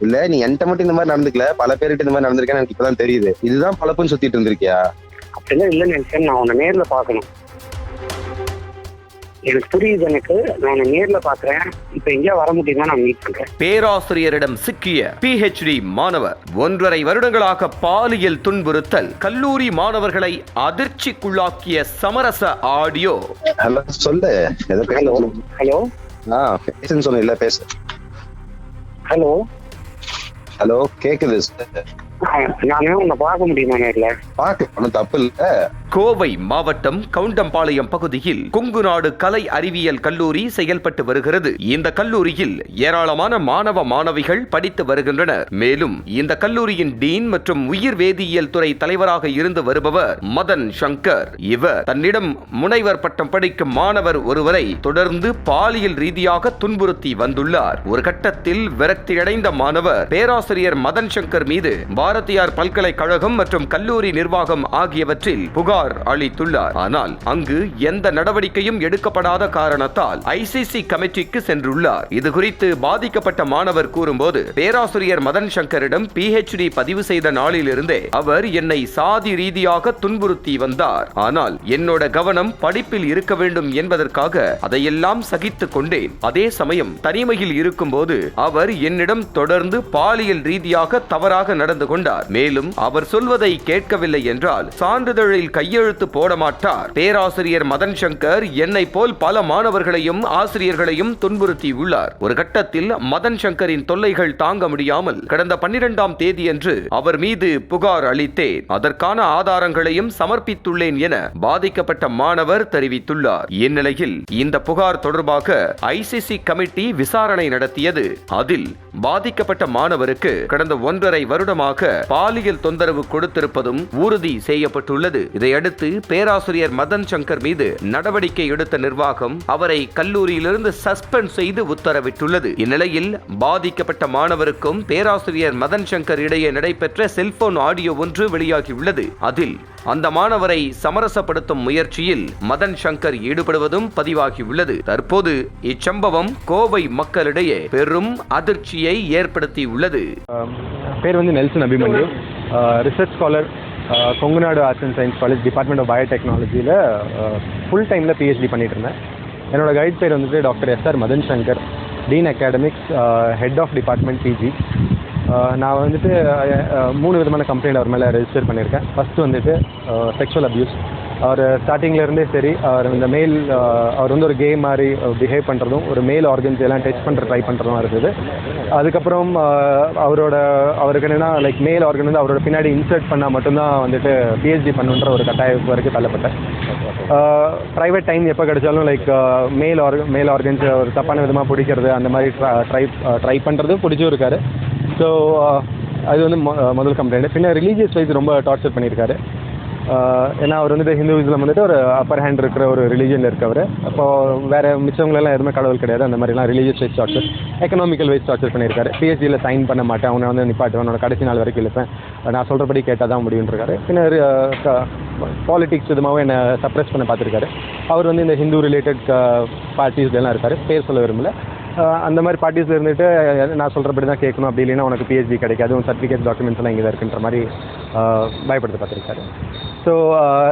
இல்ல நீ என்கிட்ட மட்டும் இந்த மாதிரி நடந்துக்கல. பல பேர்கிட்ட இந்த மாதிரி நடந்திருக்கேன்னு எனக்கு இப்பதான் தெரியுது. இதுதான் பழப்புன்னு சுத்திட்டு இருந்திருக்கியா? அப்படிலாம் இல்லைன்னு நினைச்சேன். நான் உன்னை நேர்ல பார்க்கணும். எனக்கு புரியுது எனக்கு. நான் உன்னை நேர்ல பாக்குறேன் இப்ப எங்கேயா வர முடியுமா நான் மீட் பண்றேன். பேராசிரியரிடம் சிக்கிய பிஹெச்டி மாணவர். ஒன்றரை வருடங்களாக பாலியல் துன்புறுத்தல். கல்லூரி மாணவர்களை அதிர்ச்சிக்குள்ளாக்கிய சமரச ஆடியோ. ஹலோ சொல்லு. பேச ஹலோ. ஆ பேசுன்னு சொன்ன இல்ல பேசு. ஹலோ. ஹலோ கேக்குது நானே உன்னை பார்க்க முடியுமா நேர்ல பாக்க ஒன்றும் தப்பு இல்ல. கோவை மாவட்டம் கவுண்டம்பாளையம் பகுதியில் கொங்குநாடு கலை அறிவியல் கல்லூரி செயல்பட்டு வருகிறது. இந்த கல்லூரியில் ஏராளமான மாணவ மாணவிகள் படித்து வருகின்றனர். மேலும் இந்த கல்லூரியின் டீன் மற்றும் உயிர் வேதியியல் துறை தலைவராக இருந்து வருபவர் மதன் சங்கர். இவர் தன்னிடம் முனைவர் பட்டம் படிக்கும் மாணவர் ஒருவரை தொடர்ந்து பாலியல் ரீதியாக துன்புறுத்தி வந்துள்ளார். ஒரு கட்டத்தில் விரக்தியடைந்த மாணவர் பேராசிரியர் மதன் சங்கர் மீது பாரதியார் பல்கலைக்கழகம் மற்றும் கல்லூரி நிர்வாகம் ஆகியவற்றில் புகார் அளித்துள்ளார். ஆனால் அங்கு எந்த நடவடிக்கையும் எடுக்கப்படாத காரணத்தால் ஐசிசி கமிட்டிக்கு சென்றுள்ளார். இது குறித்து பாதிக்கப்பட்ட மாணவர் கூறும்போது பேராசிரியர் மதன் சங்கரிடம் பிஹெச்டி பதிவு செய்த நாளிலிருந்தே அவர் என்னை சாதி ரீதியாக துன்புறுத்தி வந்தார். ஆனால் என்னோட கவனம் படிப்பில் இருக்க வேண்டும் என்பதற்காக அதையெல்லாம் சகித்துக் கொண்டேன். அதே சமயம் தனிமையில் இருக்கும்போது அவர் என்னிடம் தொடர்ந்து பாலியல் ரீதியாக தவறாக நடந்து கொண்டார். மேலும் அவர் சொல்வதை கேட்கவில்லை என்றால் சான்றிதழில் கை கையெழுத்து போட மாட்டார் பேராசிரியர் மதன் சங்கர் என்னை போல் பல மாணவர்களையும் ஆசிரியர்களையும் துன்புறுத்தியுள்ளார். ஒரு கட்டத்தில் மதன் சங்கரின் தொல்லைகள் தாங்க முடியாமல் கடந்த பன்னிரெண்டாம் தேதியன்று அவர் மீது புகார் அளித்தேன். அதற்கான ஆதாரங்களையும் சமர்ப்பித்துள்ளேன் என பாதிக்கப்பட்ட மாணவர் தெரிவித்துள்ளார். இந்நிலையில் இந்த புகார் தொடர்பாக ஐசிசி கமிட்டி விசாரணை நடத்தியது. அதில் பாதிக்கப்பட்ட மாணவருக்கு கடந்த ஒன்றரை வருடமாக பாலியல் தொந்தரவு கொடுத்திருப்பதும் உறுதி செய்யப்பட்டுள்ளது. இதையடுத்து அடுத்து பேராசிரியர் மதன் சங்கர் மீது நடவடிக்கை எடுத்த நிர்வாகம் அவரை கல்லூரியிலிருந்து சஸ்பெண்ட் செய்து உத்தரவிட்டுள்ளது. இந்நிலையில் பாதிக்கப்பட்ட மாணவருக்கும் பேராசிரியர் மதன் சங்கர் இடையே நடைபெற்ற செல்போன் ஆடியோ ஒன்று வெளியாகியுள்ளது. அதில் அந்த மாணவரை சமரசப்படுத்தும் முயற்சியில் மதன் சங்கர் ஈடுபடுவதும் பதிவாகியுள்ளது. தற்போது இச்சம்பவம் கோவை மக்களிடையே பெரும் அதிர்ச்சியை ஏற்படுத்தியுள்ளது. பேர் வந்து Nelson Abhimanyu. Research scholar Kongunadu arts and science college department of பயோடெக்னாலஜியில் full டைமில் பிஹெச்டி பண்ணிட்டு இருந்தேன். என்னோட கைட் பேர் வந்துட்டு doctor S R Madhan Shankar dean academics head of department PG நான் வந்துட்டு மூணு விதமான கம்ப்ளைண்ட் அவர் மேலே ரெஜிஸ்டர் பண்ணியிருக்கேன். ஃபஸ்ட்டு வந்துட்டு செக்ஷுவல் அப்யூஸ் அவர் ஸ்டார்டிங்லேருந்தே சரி அவர் இந்த மேல் அவர் வந்து ஒரு கே மாதிரி பிஹேவ் பண்ணுறதும் ஒரு மேல் ஆர்கன்ஸ் எல்லாம் டச் பண்ணுற ட்ரை பண்ணுறதும் இருக்குது அதுக்கப்புறம் அவரோட அவருக்கு என்னென்னா லைக் மேல் ஆர்கன் வந்து அவரோட பின்னாடி இன்சர்ட் பண்ணால் மட்டும்தான் வந்துட்டு பிஹெச்டி பண்ணுன்ற ஒரு கட்டாயம் வரைக்கும் தள்ளப்பட்டேன். ப்ரைவேட் டைம் எப்போ கிடைச்சாலும் லைக் மேல் ஆர்க மேல் ஆர்கன்ஸ் ஒரு தப்பான விதமாக பிடிக்கிறது அந்த மாதிரி ட்ரை ட்ரை பண்ணுறது பிடிச்சும் இருக்காரு. ஸோ uh, அது வந்து மொ- முதல் கம்ப்ளைண்ட் பின்ன ரிலீஜியஸ் வைஸ் ரொம்ப டார்ச்சர் பண்ணியிருக்காரு ஏன்னா அவர் வந்துட்டு ஹிந்துவிஸில் வந்துட்டு ஒரு அப்பர் ஹேண்ட் இருக்கிற ஒரு ரிலீஜனில் இருக்கவர். அப்போ வேறு மிச்சவங்களெல்லாம் எதுவுமே கடவுள் கிடையாது. அந்த மாதிரிலாம் religious wise torture economical wise torture பண்ணியிருக்காரு பிஎஸ்சியில் சைன் பண்ண மாட்டேன். அவனை வந்து நிப்பாட்டுவேன். அவனோட கடைசி நாள் வரைக்கும் இழுப்பேன். நான் சொல்கிறபடி கேட்டால் தான் முடியுன்றிருக்காரு பின்னர் பாலிடிக்ஸ் விதமாகவும் என்னை சப்ரெஸ் பண்ண பார்த்துருக்காரு. அவர் வந்து இந்த ஹிந்து ரிலேட்டட் பார்ட்டிஸ்லாம் இருக்கார். பேர் சொல்ல விரும்பல. அந்த மாதிரி பார்ட்டிஸில் இருந்துட்டு நான் சொல்கிறபடி தான் கேட்கணும். அப்படி இல்லைன்னா உனக்கு பிஹெச்டி கிடைக்காது. உன் சர்டிஃபிகேட் டாக்குமெண்ட்ஸ் எல்லாம் இங்கே தான் இருக்குன்ற மாதிரி பயப்படுத்த பார்த்துருக்காரு. ஸோ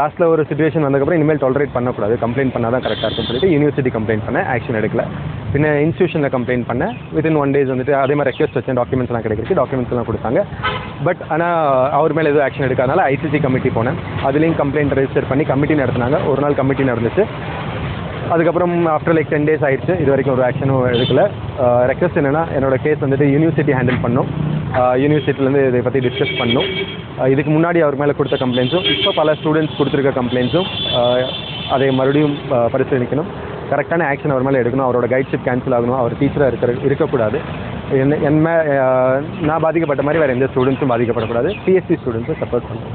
லாஸ்ட்டில் ஒரு சுச்சுவேஷன் வந்ததுக்கப்புறம் இனிமேல் டாலரேட் பண்ணக்கூடாது. கம்ப்ளைண்ட் பண்ணால் தான் கரெக்டாக இருக்கும்னு சொல்லிட்டு யூனிவர்சிட்டி கம்ப்ளைண்ட் பண்ணேன். ஆக்ஷன் எடுக்கல. பின்ன இன்ஸ்டியூஷனில் கம்ப்ளைண்ட் பண்ணேன். வித்தின் ஒன் டேஸ் வந்துட்டு அதே மாதிரி ரெக்வஸ்ட் வச்சேன். டாக்குமெண்ட்ஸ்லாம் எல்லாம் டாக்குமெண்ட்ஸ்லாம் கொடுத்தாங்க. பட் ஆனால் அவர் மேலே எதுவும் ஆக்ஷன் எடுக்காதனால ஐசிசி கமிட்டி போனேன். அதுலேயும் கம்ப்ளைண்ட் ரெஜிஸ்டர் பண்ணி கமிட்டி நடத்தினாங்க. ஒரு நாள் கமிட்டி நடந்துச்சு. அதுக்கப்புறம் ஆஃப்டர் லைக் டென் டேஸ் ஆயிடுச்சு. இது வரைக்கும் ஒரு ஆக்ஷனும் எடுக்கல. ரெக்வஸ்ட் என்னன்னா என்னோட கேஸ் வந்துட்டு யூனிவர்சிட்டி ஹேண்டில் பண்ணும். யூனிவர்சிட்டிலேருந்து இதை பற்றி டிஸ்கஸ் பண்ணும். இதுக்கு முன்னாடி அவர் மேலே கொடுத்த கம்ப்ளைண்ட்ஸும் இப்போ பல ஸ்டூடெண்ட்ஸ் கொடுத்துருக்க கம்ப்ளைண்ட்ஸும் அதை மறுபடியும் பரிசீலிக்கணும். கரெக்டான ஆக்ஷன் அவர் மேலே எடுக்கணும். அவரோட கைட்ஷிப் கேன்சல் ஆகணும். அவர் டீச்சராக இருக்கிற இருக்கக்கூடாது. என்ன என் மே நான் பாதிக்கப்பட்ட மாதிரி வேறு எந்த ஸ்டூடெண்ட்ஸும் பாதிக்கப்படக்கூடாது. பிஎஸ்சி ஸ்டூடெண்ட்ஸும் சப்போர்ட் பண்ணணும்.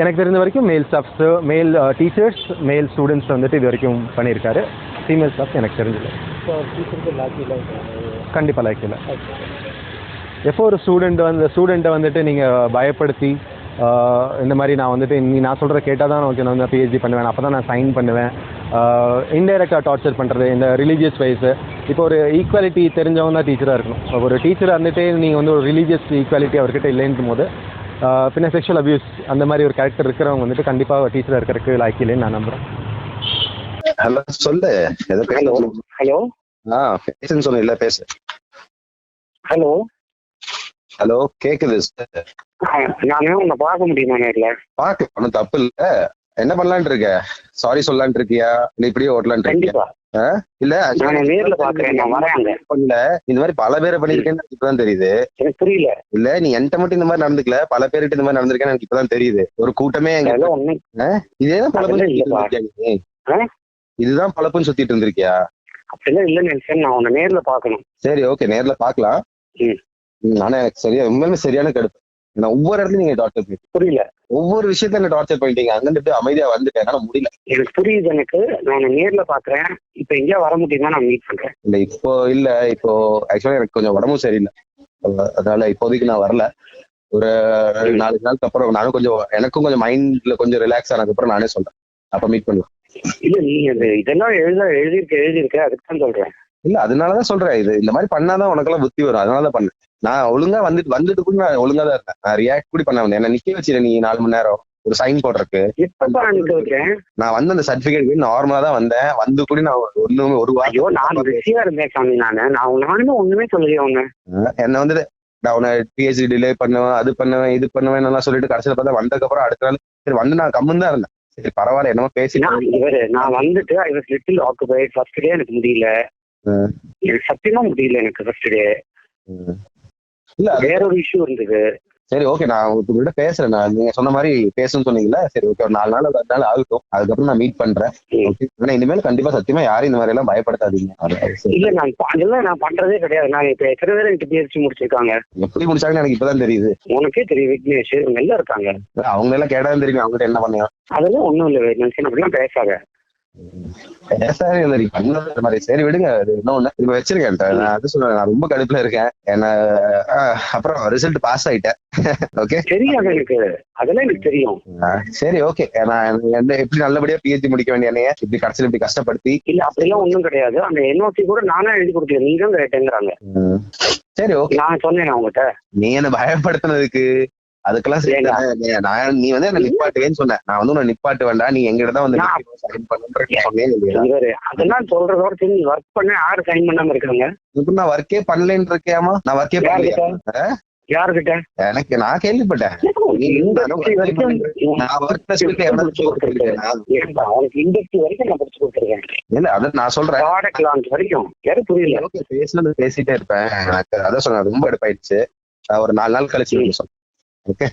எனக்கு தெரிஞ்ச வரைக்கும் மேல் ஸ்டாஃப்ஸ் மேல் டீச்சர்ஸ் மேல் ஸ்டூடெண்ட்ஸ் வந்துட்டு இது வரைக்கும் பண்ணியிருக்காரு. ஃபீமேல் ஸ்டாஃப் எனக்கு தெரிஞ்சது. கண்டிப்பாக இல்லை எப்போ ஒரு ஸ்டூடெண்ட் வந்து ஸ்டூடெண்ட்டை வந்துட்டு நீங்கள் பயப்படுத்தி இந்த மாதிரி நான் வந்துட்டு நீ நான் சொல்கிற கேட்டால் தான் ஓகே நான் வந்து பிஹெச்டி பண்ணுவேன் அப்போ தான் நான் சைன் பண்ணுவேன். இன்டைரக்டாக டார்ச்சர் பண்ணுறது இந்த ரிலீஜியஸ் வைஸு இப்போ ஒரு ஈக்குவாலிட்டி தெரிஞ்சவங்க தான் டீச்சராக இருக்கணும். ஒரு டீச்சராக இருந்துட்டு நீங்கள் வந்து ஒரு ரிலீஜியஸ் ஈக்குவாலிட்டி அவர்கிட்ட இல்லைன்னும் போது பின்ன செக்ஷுவல் அபியூஸ் அந்த மாதிரி ஒரு கேரக்டர் இருக்கிறவங்க வந்துட்டு கண்டிப்பாக டீச்சராக இருக்கிறதுக்கு லாய்க்கு இல்லைன்னு நான் நம்புகிறேன் ஹலோ சொல்லு. ஏதோ ஹலோ பேசணும் ஹலோ ஆ பேசுன்னு சொன்ன இல்ல பேசு. ஹலோ ஹலோ கேக்குது. நானே உன்னை பார்க்க முடியுமா நேர்ல? பாக்கு ஒன்றும் தப்பு இல்ல. என்ன பண்ணலாம்னு இருக்க? சாரி சொல்லலாம்னு இருக்கியா? இல்ல இப்படியே ஓட்டலாம்னு இருக்கியா? இல்ல நேர்ல பாக்குறேன் பண்ணல இந்த மாதிரி பல பேரை பண்ணிருக்கேன்னு இப்பதான் தெரியுது. எனக்கு புரியல. இல்ல நீ என்கிட்ட மட்டும் இந்த மாதிரி நடந்துக்கல பல பேர்கிட்ட இந்த மாதிரி நடந்திருக்கேன்னு எனக்கு இப்பதான் தெரியுது. ஒரு கூட்டமே எங்க இதேதான் நீ? ஆ? இதுதான் பழப்புன்னு சுத்திட்டு இருந்திருக்கியா? அப்படிலாம் நான் உன்னை நேர்ல பார்க்கணும். சரி ஓகே நேர்ல பாக்கலாம் ஆனா எனக்கு சரியா உண்மையுமே சரியான கடுப்பு நான் ஒவ்வொரு இடத்துலயும் நீங்க டார்ச்சர் பண்ணி புரியல. ஒவ்வொரு விஷயத்த என்ன டார்ச்சர் பண்ணிட்டீங்க. அங்கிருந்து போய் அமைதியா வந்துட்டேன். என்னால முடியல. எனக்கு புரியுது எனக்கு. நான் நேர்ல பாக்குறேன். இப்ப எங்கேயா வர முடியுமா நான் மீட் பண்றேன். இல்ல இப்போ இல்ல. இப்போ ஆக்சுவலா எனக்கு கொஞ்சம் உடம்பும் சரியில்லை. அதனால இப்போதைக்கு நான் வரல. ஒரு நாலு நாளுக்கு அப்புறம் நானும் கொஞ்சம் எனக்கும் கொஞ்சம் மைண்ட்ல கொஞ்சம் ரிலாக்ஸ் ஆனதுக்கு அப்புறம் நானே சொல்றேன். அப்ப மீட் பண்ணுவோம் இல்ல நீ அந்த இதெல்லாம் எழுத எழுதியிருக்க எழுதியிருக்க அதுக்கு தான் சொல்றேன். இல்ல அதனாலதான் சொல்றேன். இது இந்த மாதிரி பண்ணாதான் உனக்கெல்லாம் புத்தி வரும். அதனாலதான் பண்ணேன் நான் ஒழுங்கா வந்துட்டு வந்துட்டு கூட நான் ஒழுங்கா தான் இருந்தேன் நான் ரியாக்ட் கூட பண்ண வந்தேன் என்ன நிக்க வச்சிட நீ நாலு மணி நேரம். ஒரு சைன் போடுறதுக்கு. நான் வந்து அந்த சர்டிபிகேட் நார்மலா தான் வந்தேன். வந்து கூட நான் ஒண்ணுமே ஒரு ஐயோ நான் பிஸியா இருந்தேன் சாமி நானு. நான் நானுமே ஒண்ணுமே சொல்லலையே உன்ன. என்ன வந்து நான் உன்னை பிஹெச்டி டிலே பண்ணுவேன் அது பண்ணுவேன் இது பண்ணுவேன் எல்லாம் சொல்லிட்டு கடைசியில பார்த்தா வந்ததுக்கு அப்புறம் அடுத்த நாள் சரி வந்து நான் கம்முன்னு தான் இருந்தேன். சரி பரவாயில்ல என்னமோ பேசி நான் இவரு நான் வந்துட்டு I was little occupied first day எனக்கு முடியல. சத்தியமா முடியல எனக்கு ஃபர்ஸ்ட் டே. இல்ல வேற ஒரு இஷ்யூ இருந்தது. சரி ஓகே நான் உங்ககிட்ட பேசுறேன். நான் நீங்க சொன்ன மாதிரி பேசணும்னு சொன்னீங்கல்ல சரி ஓகே ஒரு நாலு நாள் ஒரு நாள் ஆகட்டும். அதுக்கப்புறம் நான் மீட் பண்றேன். ஆனா இனிமேல் கண்டிப்பா சத்தியமா யாரும் இந்த மாதிரி எல்லாம் பயப்படுத்தாதீங்க. இல்ல நான் அதெல்லாம் நான் பண்றதே கிடையாது. நான் இப்ப எத்தனை பேர் எனக்கு பிஹெச்டி முடிச்சிருக்காங்க? எப்படி முடிச்சாங்கன்னு எனக்கு இப்பதான் தெரியுது. உனக்கே தெரியும் விக்னேஷ். இவங்க எல்லாம் இருக்காங்க. அவங்க எல்லாம் கேட்டாதான் தெரியும். அவங்ககிட்ட என்ன பண்ணீங்க அதெல்லாம் ஒண்ணும் இல்ல விக்னேஷ். அப்படிலாம் பேசாத. மாதிரி. சரி விடுங்க. அது இன்னொன்னு இப்ப வச்சிருக்கேன். நான் அது சொல்றேன் நான் ரொம்ப கடுப்புல இருக்கேன். என்ன அப்புறம் ரிசல்ட் பாஸ் ஆயிட்டேன். ஓகே தெரியாது எனக்கு அதெல்லாம் எனக்கு தெரியும். சரி ஓகே நான் என்ன எப்படி நல்லபடியா பிஹெச்டி முடிக்க வேண்டிய என்னைய இப்படி கடைசியில் இப்படி கஷ்டப்படுத்தி. இல்ல அப்படிலாம் ஒண்ணும் கிடையாது. அந்த என்ஓசி கூட நானே எழுதி கொடுக்கல. நீங்க தான் கேட்டேங்கிறாங்க சரி ஓகே நான் சொன்னேன் அவங்ககிட்ட நீ என்ன பயப்படுத்தினதுக்கு? அதுக்கெல்லாம் சரி. நான் நீ வந்து என்ன நிப்பாட்டுவேன்னு சொன்ன. நான் வந்து உன்னை நிப்பாட்டு வேண்டாம். நீ எங்கிட்ட தான் வந்து நான்- சைன் பண்ணுன்ற சொன்னேன் அதெல்லாம் சொல்றதோட சரி ஒர்க் பண்ண யாரு சைன் பண்ணாம இருக்காங்க? இப்ப நான் ஒர்க்கே பண்ணலன்னு இருக்கியாமா? நான் ஒர்க்கே பண்ணலையா? யாருக்கிட்ட எனக்கு நான் கேள்விப்பட்டேன். நீ இண்டஸ்ட்ரி வரைக்கும் நான் படிச்சு கொடுத்துருக்கேன்? இல்ல அத நான் சொல்றேன். ப்ராடக்ட் லான்ச் வரைக்கும். யாரும் புரியல. பேசுனது பேசிட்டே இருப்பேன். அதான் சொன்னேன் ரொம்ப எடுப்பாயிடுச்சு. ஒரு நாலு நாள் கழிச்சு ஓகே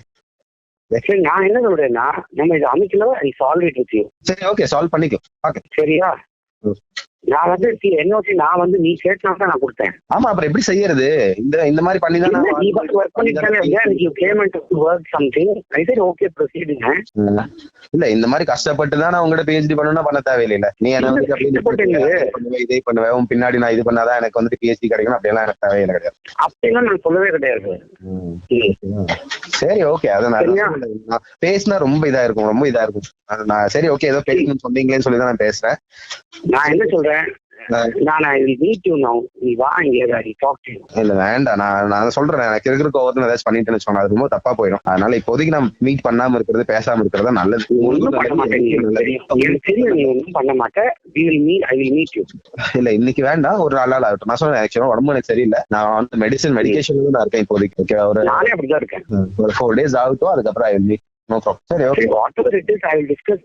சரி நான் என்ன சொல்றேன்னா நம்ம இது அமைக்கல I solve it with you சரி ஓகே சால்வ் பண்ணிக்கலாம் ஓகே சரியா. நான் வந்து என்ஓசி நான் வந்து நீ கேட்டா தான் நான் கொடுத்தேன். ஆமா அப்புறம் எப்படி செய்யறது? இந்த இந்த மாதிரி பண்ணி தான் நீ வந்து work பண்ணிட்டாலே you payment work something I சரி ஓகே ப்ரொசீடுங்க இல்ல இந்த மாதிரி கஷ்டப்பட்டு தான் நான் உங்ககிட்ட பிஹெச்டி பண்ணணும்னா பண்ண தேவையில்லை. நீ அப்படியே கஷ்டப்பட்டு. இது பண்ணுவேன், உன் பின்னாடி நான் இது பண்ணாதான் எனக்கு வந்து பிஹெச்டி கிடைக்கணும். அப்படியெல்லாம் எனக்கு தேவையில்லை கிடையாது. அப்படிலாம் நான் சொல்லவே கிடையாது. சரி ஓகே அதை நான் பேசினா ரொம்ப இதா இருக்கும் ரொம்ப இதா இருக்கும். நான் சரி ஓகே ஏதோ பேசணும்னு சொன்னீங்களேன்னு சொல்லி தான் நான் பேசுறேன். நான் என்ன சொல்றேன்? இல்ல வேண்டாம். நான் நான் சொல்றேன். எனக்கு இருக்கிற கோவத்துல ஏதாச்சும் பண்ணிட்டேன்னு வச்சுக்கோங்க அது ரொம்ப தப்பா போயிடும். அதனால இப்போதைக்கு நான் மீட் பண்ணாம இருக்கிறது பேசாம இருக்கிறது நல்லது. இல்ல இன்னைக்கு வேண்டாம். ஒரு நாள் ஆகட்டும். நான் ஆக்சுவலா உடம்பு எனக்கு சரியில்லை. நான் வந்து மெடிசன் மெடிக்கேஷன் நான் இருக்கேன் இப்போதைக்கு ஓகே ஒரு ஒரு ஃபோர் டேஸ் ஆகட்டும் அதுக்கப்புறம் ஐ மீட் நோ ப்ராப்ளம் சரி okay whatever it is I will discuss